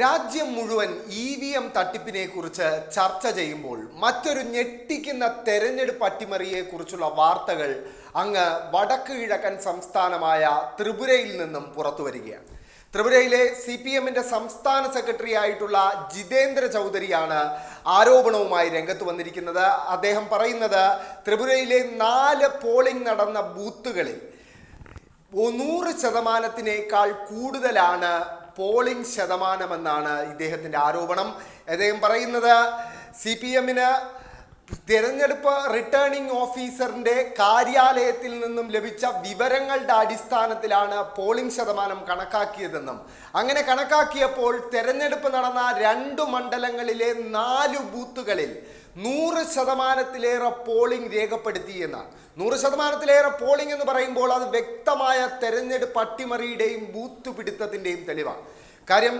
രാജ്യം മുഴുവൻ E V M തട്ടിപ്പിനെ കുറിച്ച് ചർച്ച ചെയ്യുമ്പോൾ മറ്റൊരു ഞെട്ടിക്കുന്ന തെരഞ്ഞെടുപ്പ് അട്ടിമറിയെ കുറിച്ചുള്ള വാർത്തകൾ അങ്ങ് വടക്ക് കിഴക്കൻ സംസ്ഥാനമായ ത്രിപുരയിൽ നിന്നും പുറത്തു വരികയാണ്. ത്രിപുരയിലെ സി പി എമ്മിന്റെ സംസ്ഥാന സെക്രട്ടറി ആയിട്ടുള്ള ജിതേന്ദ്ര ചൗധരിയാണ് ആരോപണവുമായി രംഗത്ത് വന്നിരിക്കുന്നത്. അദ്ദേഹം പറയുന്നത് ത്രിപുരയിലെ നാല് പോളിംഗ് നടന്ന ബൂത്തുകളിൽ നൂറ് ശതമാനത്തിനേക്കാൾ കൂടുതലാണ് പോളിംഗ് ശതമാനമെന്നാണ് ഇദ്ദേഹത്തിന്റെ ആരോപണം. അദ്ദേഹം പറയുന്നത് സി പി എമ്മിന് തിരഞ്ഞെടുപ്പ് റിട്ടേണിംഗ് ഓഫീസറിന്റെ കാര്യാലയത്തിൽ നിന്നും ലഭിച്ച വിവരങ്ങളുടെ അടിസ്ഥാനത്തിലാണ് പോളിംഗ് ശതമാനം കണക്കാക്കിയതെന്നും അങ്ങനെ കണക്കാക്കിയപ്പോൾ തെരഞ്ഞെടുപ്പ് നടന്ന രണ്ടു മണ്ഡലങ്ങളിലെ നാല് ബൂത്തുകളിൽ നൂറ് ശതമാനത്തിലേറെ പോളിംഗ് രേഖപ്പെടുത്തി എന്നാണ് നൂറ് ശതമാനത്തിലേറെ പോളിംഗ് എന്ന് പറയുമ്പോൾ അത് വ്യക്തമായ തെരഞ്ഞെടുപ്പ് അട്ടിമറിയുടെയും ബൂത്ത് പിടുത്തത്തിന്റെയും തെളിവാണ്. കാര്യം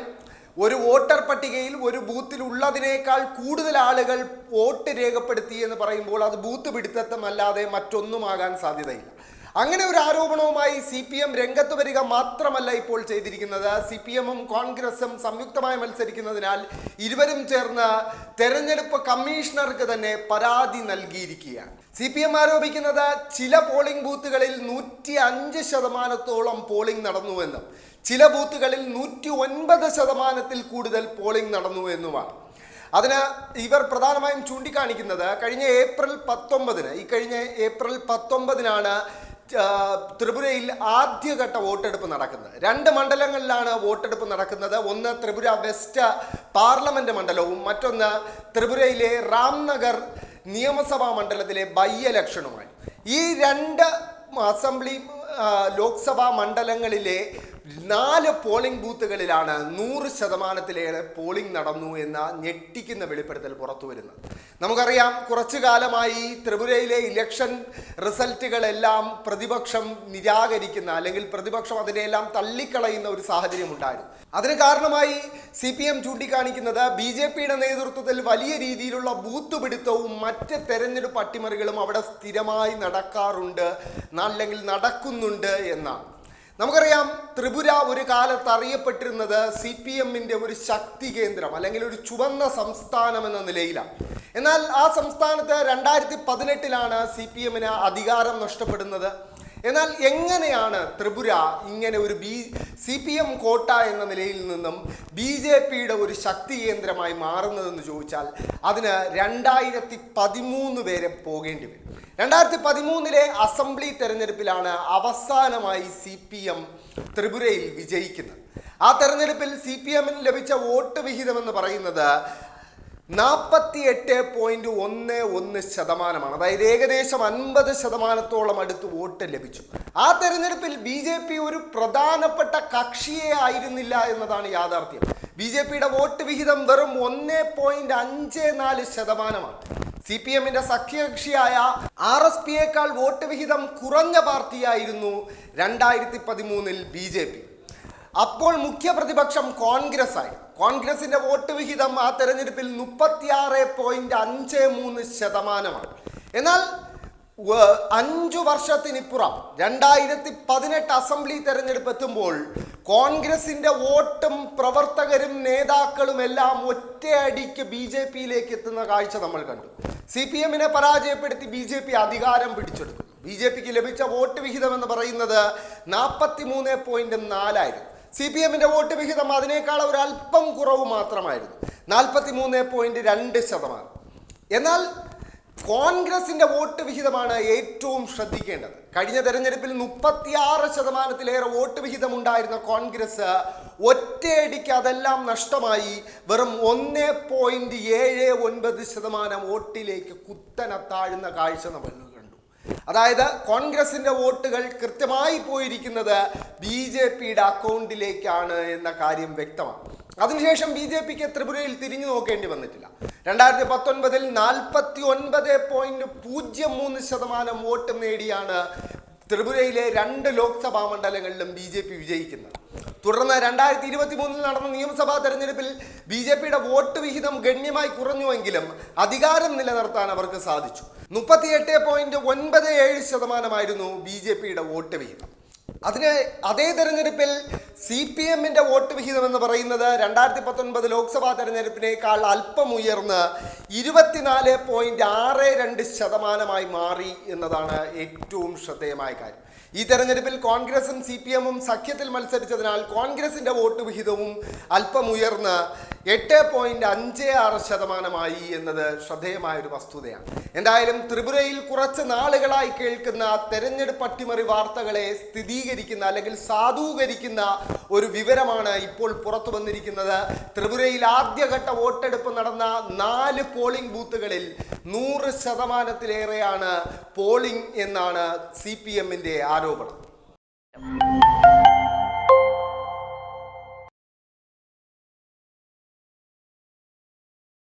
ഒരു വോട്ടർ പട്ടികയിൽ ഒരു ബൂത്തിൽ ഉള്ളതിനേക്കാൾ കൂടുതൽ ആളുകൾ വോട്ട് രേഖപ്പെടുത്തി എന്ന് പറയുമ്പോൾ അത് ബൂത്ത് പിടുത്തമല്ലാതെ മറ്റൊന്നുമാകാൻ സാധ്യതയില്ല. അങ്ങനെ ഒരു ആരോപണവുമായി സി പി എം രംഗത്ത് വരിക മാത്രമല്ല ഇപ്പോൾ ചെയ്തിരിക്കുന്നത്. സി പി എമ്മും കോൺഗ്രസും സംയുക്തമായി മത്സരിക്കുന്നതിനാൽ ഇരുവരും ചേർന്ന് തെരഞ്ഞെടുപ്പ് കമ്മീഷണർക്ക് തന്നെ പരാതി നൽകിയിരിക്കുകയാണ്. സി പി എം ആരോപിക്കുന്നത് ചില പോളിംഗ് ബൂത്തുകളിൽ നൂറ്റി അഞ്ച് ശതമാനത്തോളം പോളിംഗ് നടന്നുവെന്നും ചില ബൂത്തുകളിൽ നൂറ്റി ഒൻപത് ശതമാനത്തിൽ കൂടുതൽ പോളിംഗ് നടന്നു എന്നുമാണ് അതിന് ഇവർ പ്രധാനമായും ചൂണ്ടിക്കാണിക്കുന്നത് കഴിഞ്ഞ ഏപ്രിൽ പത്തൊമ്പതിന് ഈ കഴിഞ്ഞ ഏപ്രിൽ പത്തൊമ്പതിനാണ് ത്രിപുരയിൽ ആദ്യഘട്ട വോട്ടെടുപ്പ് നടക്കുന്നത്. രണ്ട് മണ്ഡലങ്ങളിലാണ് വോട്ടെടുപ്പ് നടക്കുന്നത്. ഒന്ന് ത്രിപുര വെസ്റ്റ് പാർലമെന്റ് മണ്ഡലവും മറ്റൊന്ന് ത്രിപുരയിലെ രാംനഗർ നിയമസഭാ മണ്ഡലത്തിലെ ബൈ ഇലക്ഷനുമായി ഈ രണ്ട് അസംബ്ലി ലോക്സഭാ മണ്ഡലങ്ങളിലെ നാല് പോളിംഗ് ബൂത്തുകളിലാണ് നൂറ് ശതമാനത്തിലേറെ പോളിംഗ് നടന്നു എന്ന ഞെട്ടിക്കുന്ന വെളിപ്പെടുത്തൽ പുറത്തു വരുന്നത്. നമുക്കറിയാം കുറച്ചു കാലമായി ത്രിപുരയിലെ ഇലക്ഷൻ റിസൾട്ടുകളെല്ലാം പ്രതിപക്ഷം നിരാകരിക്കുന്ന അല്ലെങ്കിൽ പ്രതിപക്ഷം അതിനെല്ലാം തള്ളിക്കളയുന്ന ഒരു സാഹചര്യം ഉണ്ടായിരുന്നു. അതിന് കാരണമായി സി പി എം ചൂണ്ടിക്കാണിക്കുന്നത് ബി ജെ പിയുടെ നേതൃത്വത്തിൽ വലിയ രീതിയിലുള്ള ബൂത്ത് പിടുത്തവും മറ്റ് തെരഞ്ഞെടുപ്പ് അട്ടിമറികളും അവിടെ സ്ഥിരമായി നടക്കാറുണ്ട് അല്ലെങ്കിൽ നടക്കുന്നുണ്ട് എന്നാണ്. നമുക്കറിയാം ത്രിപുര ഒരു കാലത്ത് അറിയപ്പെട്ടിരുന്നത് സി പി എമ്മിന്റെ ഒരു ശക്തി കേന്ദ്രം അല്ലെങ്കിൽ ഒരു ചുവന്ന സംസ്ഥാനം എന്ന നിലയിലാണ്. എന്നാൽ ആ സംസ്ഥാനത്ത് രണ്ടായിരത്തി പതിനെട്ടിലാണ് സി പി എമ്മിന് അധികാരം നഷ്ടപ്പെടുന്നത്. എന്നാൽ എങ്ങനെയാണ് ത്രിപുര ഇങ്ങനെ ഒരു ബി സി പി എം കോട്ട എന്ന നിലയിൽ നിന്നും ബി ജെ പിയുടെ ഒരു ശക്തി കേന്ദ്രമായി മാറുന്നതെന്ന് ചോദിച്ചാൽ അതിന് രണ്ടായിരത്തി പതിമൂന്ന് വരെ പോകേണ്ടി വരും. രണ്ടായിരത്തി പതിമൂന്നിലെ അസംബ്ലി തെരഞ്ഞെടുപ്പിലാണ് അവസാനമായി സി പി എം ത്രിപുരയിൽ വിജയിക്കുന്നത്. ആ തെരഞ്ഞെടുപ്പിൽ സി പി എമ്മിന് ലഭിച്ച വോട്ട് വിഹിതം എന്ന് പറയുന്നത് നാൽപ്പത്തി എട്ട് പോയിന്റ് ഒന്ന് ഒന്ന് ശതമാനമാണ്. അതായത് ഏകദേശം അൻപത് ശതമാനത്തോളം അടുത്ത് വോട്ട് ലഭിച്ചു. ആ തെരഞ്ഞെടുപ്പിൽ ബി ജെ പി ഒരു പ്രധാനപ്പെട്ട കക്ഷിയെ ആയിരുന്നില്ല എന്നതാണ് യാഥാർത്ഥ്യം. ബി ജെ പിയുടെ വോട്ട് വിഹിതം വെറും ഒന്ന് പോയിന്റ് അഞ്ച് നാല് ശതമാനമാണ്. സി പി എമ്മിന്റെ സഖ്യകക്ഷിയായ ആർ എസ് പിയേക്കാൾ വോട്ട് വിഹിതം കുറഞ്ഞ പാർട്ടിയായിരുന്നു രണ്ടായിരത്തി പതിമൂന്നിൽ ബി ജെ പി. അപ്പോൾ മുഖ്യ പ്രതിപക്ഷം കോൺഗ്രസ് ആയി കോൺഗ്രസിന്റെ വോട്ട് വിഹിതം ആ തെരഞ്ഞെടുപ്പിൽ മുപ്പത്തിയാറ് പോയിന്റ് അഞ്ച് മൂന്ന് ശതമാനമാണ്. എന്നാൽ അഞ്ചു വർഷത്തിനിപ്പുറം രണ്ടായിരത്തി പതിനെട്ട് അസംബ്ലി തെരഞ്ഞെടുപ്പ് എത്തുമ്പോൾ കോൺഗ്രസിന്റെ വോട്ടും പ്രവർത്തകരും നേതാക്കളും എല്ലാം ഒറ്റയടിക്ക് ബി ജെ പിയിലേക്ക് എത്തുന്ന കാഴ്ച നമ്മൾ കണ്ടു. സി പി എമ്മിനെ പരാജയപ്പെടുത്തി ബി ജെ പി അധികാരം പിടിച്ചെടുത്തു. ബി ജെ പിക്ക് ലഭിച്ച വോട്ട് വിഹിതം എന്ന് പറയുന്നത് നാൽപ്പത്തി മൂന്ന് പോയിന്റ് നാലായിരുന്നു. സി പി എമ്മിന്റെ വോട്ട് വിഹിതം അതിനേക്കാൾ ഒരല്പം കുറവ് മാത്രമായിരുന്നു. നാൽപ്പത്തി മൂന്ന് പോയിന്റ് രണ്ട് ശതമാനം. എന്നാൽ കോൺഗ്രസിന്റെ വോട്ട് വിഹിതമാണ് ഏറ്റവും ശ്രദ്ധിക്കേണ്ടത്. കഴിഞ്ഞ തെരഞ്ഞെടുപ്പിൽ മുപ്പത്തിയാറ് ശതമാനത്തിലേറെ വോട്ട് വിഹിതം ഉണ്ടായിരുന്ന കോൺഗ്രസ് ഒറ്റയടിക്ക് അതെല്ലാം നഷ്ടമായി വെറും ഒന്ന് പോയിന്റ് ഏഴ് ഒൻപത് ശതമാനം വോട്ടിലേക്ക് കുത്തനെ താഴ്ന്ന കാഴ്ച നമ്മൾ അതായത് കോൺഗ്രസിന്റെ വോട്ടുകൾ കൃത്യമായി പോയിരിക്കുന്നത് ബി ജെ പിയുടെ അക്കൗണ്ടിലേക്കാണ് എന്ന കാര്യം വ്യക്തമാണ്. അതിനുശേഷം ബി ജെ പിക്ക് ത്രിപുരയിൽ തിരിഞ്ഞു നോക്കേണ്ടി വന്നിട്ടില്ല. രണ്ടായിരത്തി പത്തൊൻപതിൽ നാൽപ്പത്തി ഒൻപത് പോയിന്റ് പൂജ്യം മൂന്ന് ശതമാനം വോട്ട് നേടിയാണ് ത്രിപുരയിലെ രണ്ട് ലോക്സഭാ മണ്ഡലങ്ങളിലും ബി ജെ പി വിജയിക്കുന്നത്. തുടർന്ന് രണ്ടായിരത്തി ഇരുപത്തി മൂന്നിൽ നടന്ന നിയമസഭാ തെരഞ്ഞെടുപ്പിൽ ബി ജെ പിയുടെ വോട്ട് വിഹിതം ഗണ്യമായി കുറഞ്ഞുവെങ്കിലും അധികാരം നിലനിർത്താൻ അവർക്ക് സാധിച്ചു. മുപ്പത്തിയെട്ട് പോയിന്റ് ഒൻപത് ഏഴ് ശതമാനമായിരുന്നു ബി ജെ പിയുടെ വോട്ട് വിഹിതം. അതിന് അതേ തെരഞ്ഞെടുപ്പിൽ സി പി എമ്മിന്റെ വോട്ട് വിഹിതം എന്ന് പറയുന്നത് രണ്ടായിരത്തി പത്തൊൻപത് ലോക്സഭാ തെരഞ്ഞെടുപ്പിനേക്കാൾ അല്പം ഉയർന്ന് ഇരുപത്തിനാല് പോയിന്റ് ആറ് രണ്ട് ശതമാനമായി മാറി എന്നതാണ് ഏറ്റവും ശ്രദ്ധേയമായ കാര്യം. ഈ തെരഞ്ഞെടുപ്പിൽ കോൺഗ്രസും സി പി എമ്മും സഖ്യത്തിൽ മത്സരിച്ചതിനാൽ കോൺഗ്രസിന്റെ വോട്ട് വിഹിതവും അല്പം ഉയർന്ന് എട്ട് പോയിന്റ് അഞ്ച് ആറ് ശതമാനമായി എന്നത് ശ്രദ്ധേയമായ ഒരു വസ്തുതയാണ്. എന്തായാലും ത്രിപുരയിൽ കുറച്ച് നാളുകളായി കേൾക്കുന്ന തെരഞ്ഞെടുപ്പ് അട്ടിമറി വാർത്തകളെ സ്ഥിരീകരിക്കുന്ന അല്ലെങ്കിൽ സാധൂകരിക്കുന്ന ഒരു വിവരമാണ് ഇപ്പോൾ പുറത്തു വന്നിരിക്കുന്നത്. ത്രിപുരയിൽ ആദ്യഘട്ട വോട്ടെടുപ്പ് നടന്ന നാല് പോളിംഗ് ബൂത്തുകളിൽ നൂറ് ശതമാനത്തിലേറെയാണ് പോളിംഗ് എന്നാണ് സി പി എമ്മിന്റെ ആരോപണം